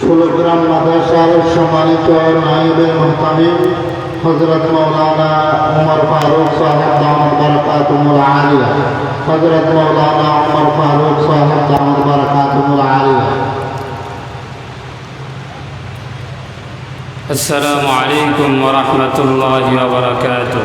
ষোলগ্রাম মাদ্রাসার সম্মানিত নাইবে মোহতামিম হজরত মৌলানা উমর ফারুক সাহেব দামদ বরকাতুমুল আলিয়া হজরত মৌলানা উমর ফারুক সাহেব দামদ বরকাতুমুল আলিয়া السلام عليكم ورحمة الله وبركاته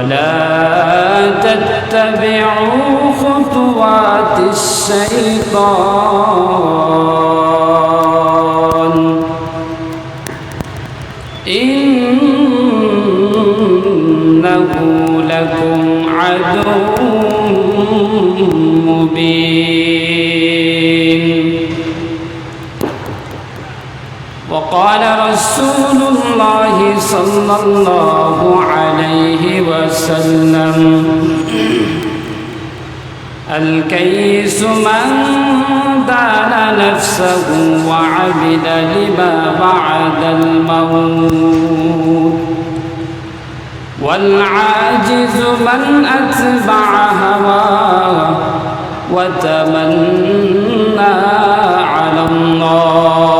ولا تتبعوا خطوات الشيطان. إنه لكم عدو مبين. وقال رسول صلى الله عليه وسلم. الكيس من دان نفسه وعمل لما بعد الموت. والعاجز من أتبع هواه وتمنى على الله.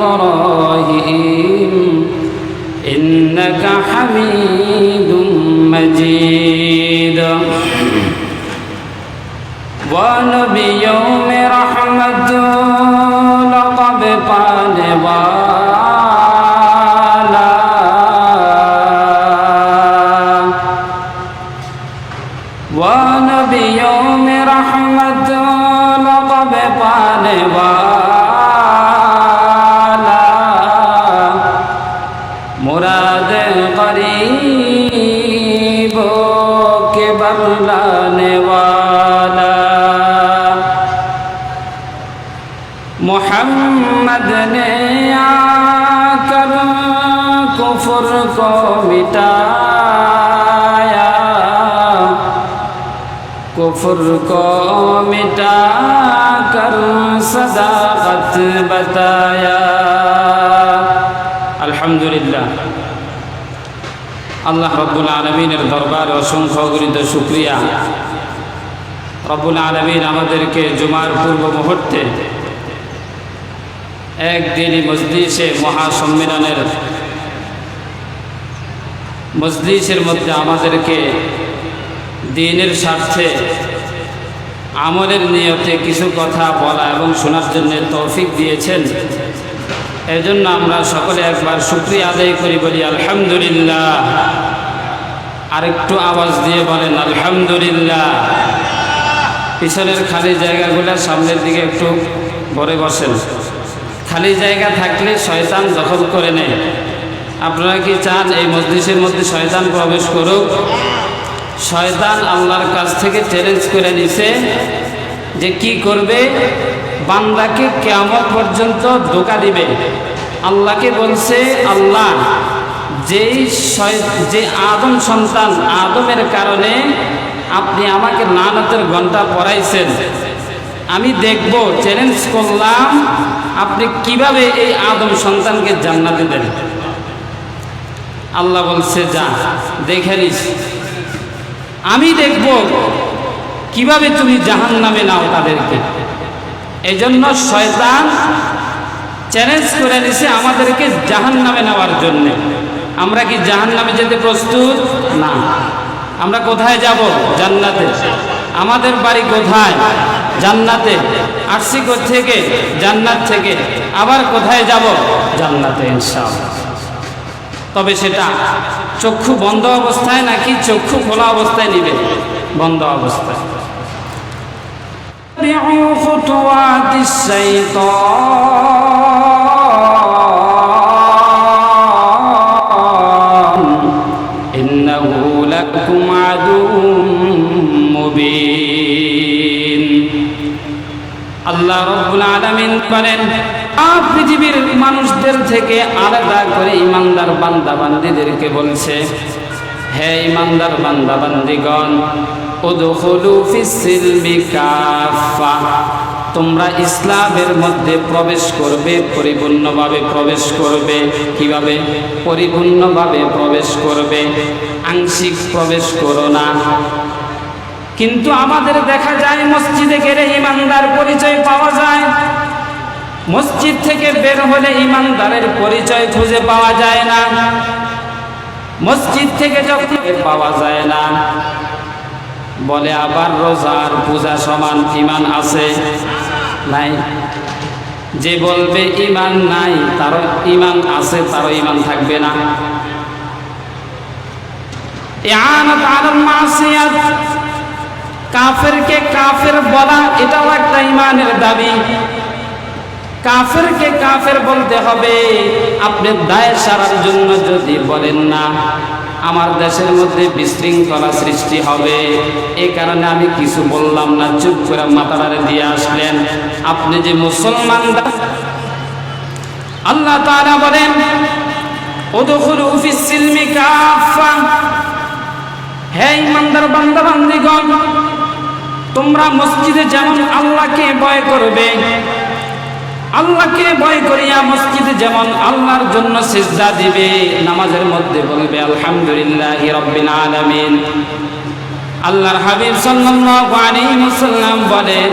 إبراهيم إنك حميد مجيد. ونبي يوم رحمة कुफर को मिटा कर सदाकत बताया আলহামদুলিল্লাহ। আল্লাহ রব্বুল আলমিনের দরবার অসংখ্য অগণিত শুক্রিয়া। রব্বুল আলমিন আমাদেরকে জুমার পূর্ব মুহূর্তে একদিনই মজলিসে মহাসম্মেলনের মজলিসের মধ্যে আমাদেরকে দিনের স্বার্থে, আমলের নিয়তে কিছু কথা বলা এবং শোনার জন্য তৌফিক দিয়েছেন। এজন্য আমরা সকলে একবার শুক্রিয়া আদায় করি, বলি আলহামদুলিল্লাহ। আরেকটু আওয়াজ দিয়ে বলেন, আলহামদুলিল্লাহ। পিছনের খালি জায়গাগুলো সামনের দিকে একটু ভরে বসেন। খালি জায়গা থাকলে শয়তান দখল করে নেয়। আপনারা কি চান এই মসজিদের মধ্যে শয়তান প্রবেশ করুক? শয়তান আল্লাহর কাছ থেকে চ্যালেঞ্জ করে নিছে যে কি করবে? বান্দাকে কেমন পর্যন্ত ধোকা দিবে। আল্লাহকে বলছে, আল্লাহ, যেই যে আদম সন্তান আদমের কারণে আপনি আমাকে নানাতের ঘণ্টা পড়াইছেন আমি দেখব চ্যালেঞ্জ করলাম, আপনি কীভাবে এই আদম সন্তানকে জান্নাতে দেন আল্লাহ বলছে, যা, দেখে নিস। আমি দেখব কীভাবে তুমি জাহান নামে নাও তাদেরকে। এই জন্য শয়তান চ্যালেঞ্জ করে নিছে আমাদেরকে জাহান নামে নেওয়ার জন্য। আমরা কি জাহান নামে যেতে প্রস্তুত? না। আমরা কোথায় যাব? জান্নাতে। আমাদের বাড়ি কোথায়? জান্নাতে। আসছি থেকে জান্নাত থেকে। আবার কোথায় যাব? জান্নাতে ইনশাআল্লাহ। তবে সেটা চক্ষু বন্ধ অবস্থায় নাকি চক্ষু খোলা অবস্থায় নিবে? বন্ধ অবস্থায়। আল্লাহ রবুল আলমিন করেন পৃথিবীর মানুষদের থেকে আলাদা করে ইমানদার বান্দা বান্দিদেরকে বলছে, হে ইমানদার বান্দা বান্দিগণ, উদখুলু ফিস-সিলমি কাফা তোমরা ইসলামের মধ্যে প্রবেশ করবে, পরিপূর্ণভাবে প্রবেশ করবে। কীভাবে? পরিপূর্ণভাবে প্রবেশ করবে। আংশিক প্রবেশ করো না। কিন্তু আমাদের দেখা যায়, মসজিদে গেলে ইমানদার পরিচয় পাওয়া যায়। মসজিদ থেকে বের হলে ইমানদারের পরিচয় খুঁজে পাওয়া যায় না। মসজিদ থেকে যখন পাওয়া যায় না, বলে আবার রোজার পূজা সমান ইমান আছে? নাই। যে বলবে ইমান নাই তার ইমান আছে, তারও ইমান থাকবে না। কাফেরকে কাফের বলা, এটাও একটা ইমানের দাবি। কাফেরকে কাফের বলতে হবে। আপনি দায় সারার জন্য যদি বলেন না, আমার দেশের মধ্যে বিশৃঙ্খলা সৃষ্টি হবে। এই কারণে আমি কিছু বললাম না, চুপ করে মাথাটারে দিয়ে আসলেন। আপনি যে মুসলমান আল্লাহ তারা বলেন হে ইমানদার বান্দা বান্দিগণ তোমরা মসজিদে যেমন আল্লাহকে ভয় করবে আল্লাহকে ভয় করিয়া মসজিদে যেমন আল্লাহর জন্য সিজদা দিবে, নামাজের মধ্যে বলবে, আলহামদুলিল্লাহ রব্বিল আলামিন। আল্লাহর হাবিব সাল্লাল্লাহু আলাইহি ওয়াসাল্লাম বলেন,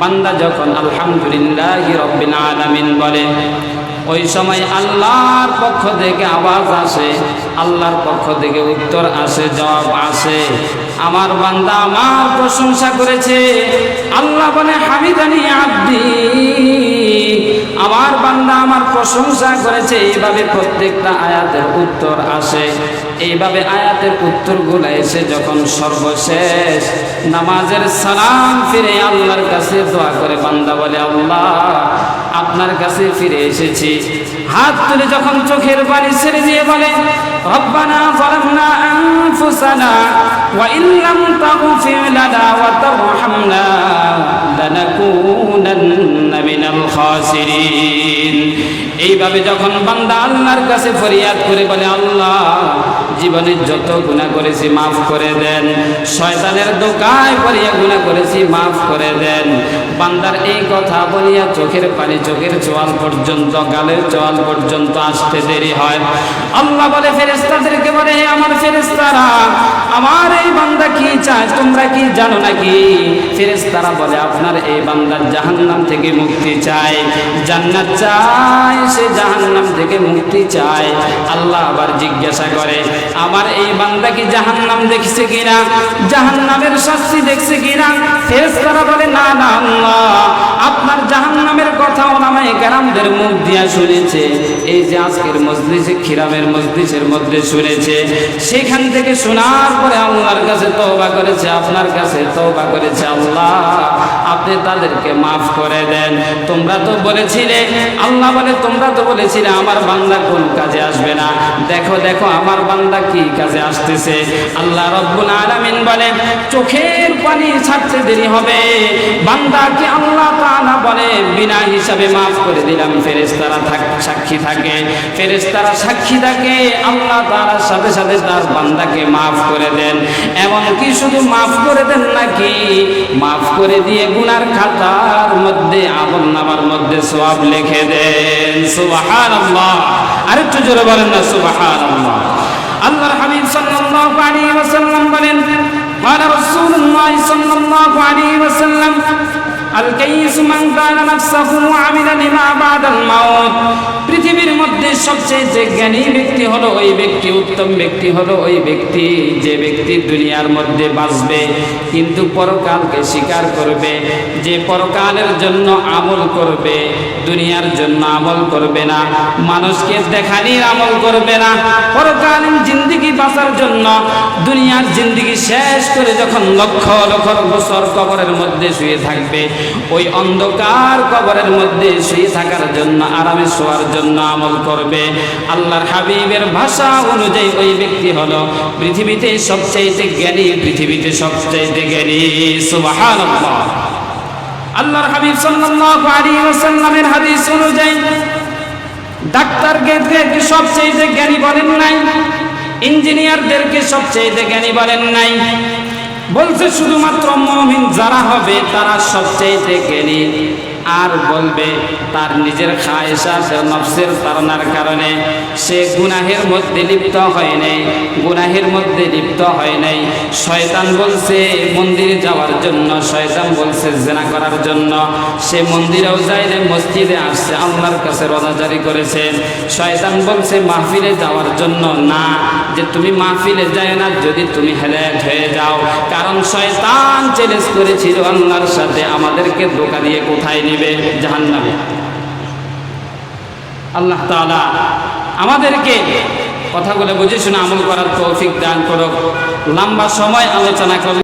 বান্দা যখন আলহামদুলিল্লাহ রব্বিল আলামিন বলে ওই সময় আল্লাহর পক্ষ থেকে আওয়াজ আসে, আল্লাহর পক্ষ থেকে উত্তর আসে, জবাব আসে। আমার বান্দা আমার প্রশংসা করেছে, আল্লাহ বলে, হামিদানি আব্দি। আমার বান্দা আমার প্রশংসা করেছে, এইভাবে প্রত্যেকটা আয়াতের উত্তর আসে। এইভাবে আয়াতের উত্তরগুলো এসে যখন সর্বশেষ নামাজের সালাম ফিরে আল্লাহর কাছে দোয়া করে, বান্দা বলে, আল্লাহ আপনার কাছে ফিরে এসেছি। হাত তুলে যখন চোখের পানি ছেড়ে দিয়ে বলে, রব্বানা লানা ওয়া তারহামনা লানাকুনান্না মিনাল খাসিরিন। এইভাবে যখন বান্দা আল্লাহর কাছে ফরিয়াদ করে বলে, আল্লাহ জীবনে যত গুণা করেছি, মাফ করে দেন। শয়তানের দোকায় পড়িয়া গুণা করেছি, মাফ করে দেন। বান্দার এই কথা বলিয়া চোখের পানি চোখের চোয়াল পর্যন্ত, গালের চোয়াল পর্যন্ত আসতে দেরি হয়। আল্লাহ বলে ফেরেস্তাদেরকে বলে, হে আমার ফেরেস্তারা আমার এই বান্দা কি চায়, তোমরা কি জানো নাকি? ফেরেস্তারা বলে, আপনার এই বান্দা জাহান্নাম থেকে মুক্তি চায়। জান্নাত চায়, সে জাহান্নাম থেকে মুক্তি চায়। আল্লাহ আবার জিজ্ঞাসা করে, আমার এই বান্দা কি জাহান্নাম দেখছে কিনা? জাহান্নামের শাস্তি দেখছে কিনা? ফেরেস্তারা বলে, না না, আল্লাহ, আপনার জাহান্নামের কথা ওলামায়ে কেরামদের মুখ দিয়া শুনেছে। এই যে আজকের মজলিসে, খিরামের মজলিসের মধ্যে শুনেছে। সেখান থেকে শোনার পরে আল্লাহর কাছে তওবা করেছে, আপনার কাছে তওবা করেছে, আল্লাহ, আপনি তাদেরকে মাফ করে দেন। তোমরা তো বলেছিলে, আল্লাহ বলে, তোমরা তো বলেছিলে আমার বান্দা কোন কাজে আসবে না। দেখো দেখো, আমার বান্দা কি কাজে আসতেছে? আল্লাহ রব্বুল আলামিন বলে চোখের পানি ছাড়তে দেরি হবে। বান্দাকে আল্লাহ তাআলা বলে, বিনা হিসাবে মাফ করে দিলাম, ফেরেশতারা সাক্ষী থাকে। ফেরেশতারা সাক্ষী থাকে, আল্লাহ তাআলার সাথে সাথে তার বান্দাকে মাফ করে দেন। এমন কি শুধু মাফ করে দেন নাকি, মাফ করে দিয়ে গুনার খাতার মধ্যে, আমল নামার মধ্যে সওয়াব লিখে দেন। সুবহানাল্লাহ। আরেকটু জোরে বলেন না, সুবহানাল্লাহ। আল্লাহর হাবিব সাল্লাল্লাহু আলাইহি ওয়াসাল্লাম বলেন قال رسول الله صلى الله عليه وسلم الكيس من كان نفسه وعمل لما بعد الموت সবচেয়ে যে জ্ঞানী ব্যক্তি হলো ওই ব্যক্তি, উত্তম ব্যক্তি হলো ওই ব্যক্তি, যে ব্যক্তি দুনিয়ার মধ্যে বাঁচবে, কিন্তু পরকালকে স্বীকার করবে, যে পরকালের জন্য আমল করবে, দুনিয়ার জন্য আমল করবে না, মানুষকে দেখানির আমল করবে না পরকালীন জিন্দিগি বাঁচার জন্য, দুনিয়ার জিন্দিগি শেষ করে যখন লক্ষ লক্ষ বছর কবরের মধ্যে শুয়ে থাকবে, ওই অন্ধকার কবরের মধ্যে শুয়ে থাকার জন্য, আরামে শোয়ার জন্য আমল করবে আল্লাহর হাবিবের ভাষা অনুযায়ী ওই ব্যক্তি হলো পৃথিবীতে সবচাইতে জ্ঞানী, পৃথিবীতে সবচেয়ে জ্ঞানী। সুবহানাল্লাহ। আল্লাহর হাবিব সাল্লাল্লাহু আলাইহি ওয়াসাল্লামের হাদিস অনুযায়ী ডাক্তারকে সবচেয়ে জ্ঞানী বলেন নাই, ইঞ্জিনিয়ারদেরকে সবচেয়ে জ্ঞানী বলেন নাই। বলছে শুধুমাত্র মমিন যারা হবে তারা সবচেয়ে জ্ঞানী। আর বলবে, তার নিজের খায়সা নফসের তারনার কারণে সে গুনাহের মধ্যে লিপ্ত হয় নাই, গুনাহের মধ্যে লিপ্ত হয় নাই। শয়তান বলছে, মন্দিরে যাওয়ার জন্য, শয়তান বলছে, জেনা করার জন্য। সে মন্দিরেও যায় না মসজিদে আসছে, আল্লাহর কাছে রোজা জারি করেছে। শয়তান বলছে, মাহফিলে যাওয়ার জন্য না, যে তুমি মাহফিলে যায় না, যদি তুমি হেদায়ত হয়ে যাও। কারণ শয়তান চ্যালেঞ্জ করেছিল আল্লাহর সাথে, আমাদেরকে ধোকা দিয়ে কোথায় নিবে জাহান্নামে। আল্লাহ তালা আমাদেরকে কথাগুলো বুঝে শুনে আমল করার তৌফিক দান করুক। লম্বা সময় আলোচনা করলে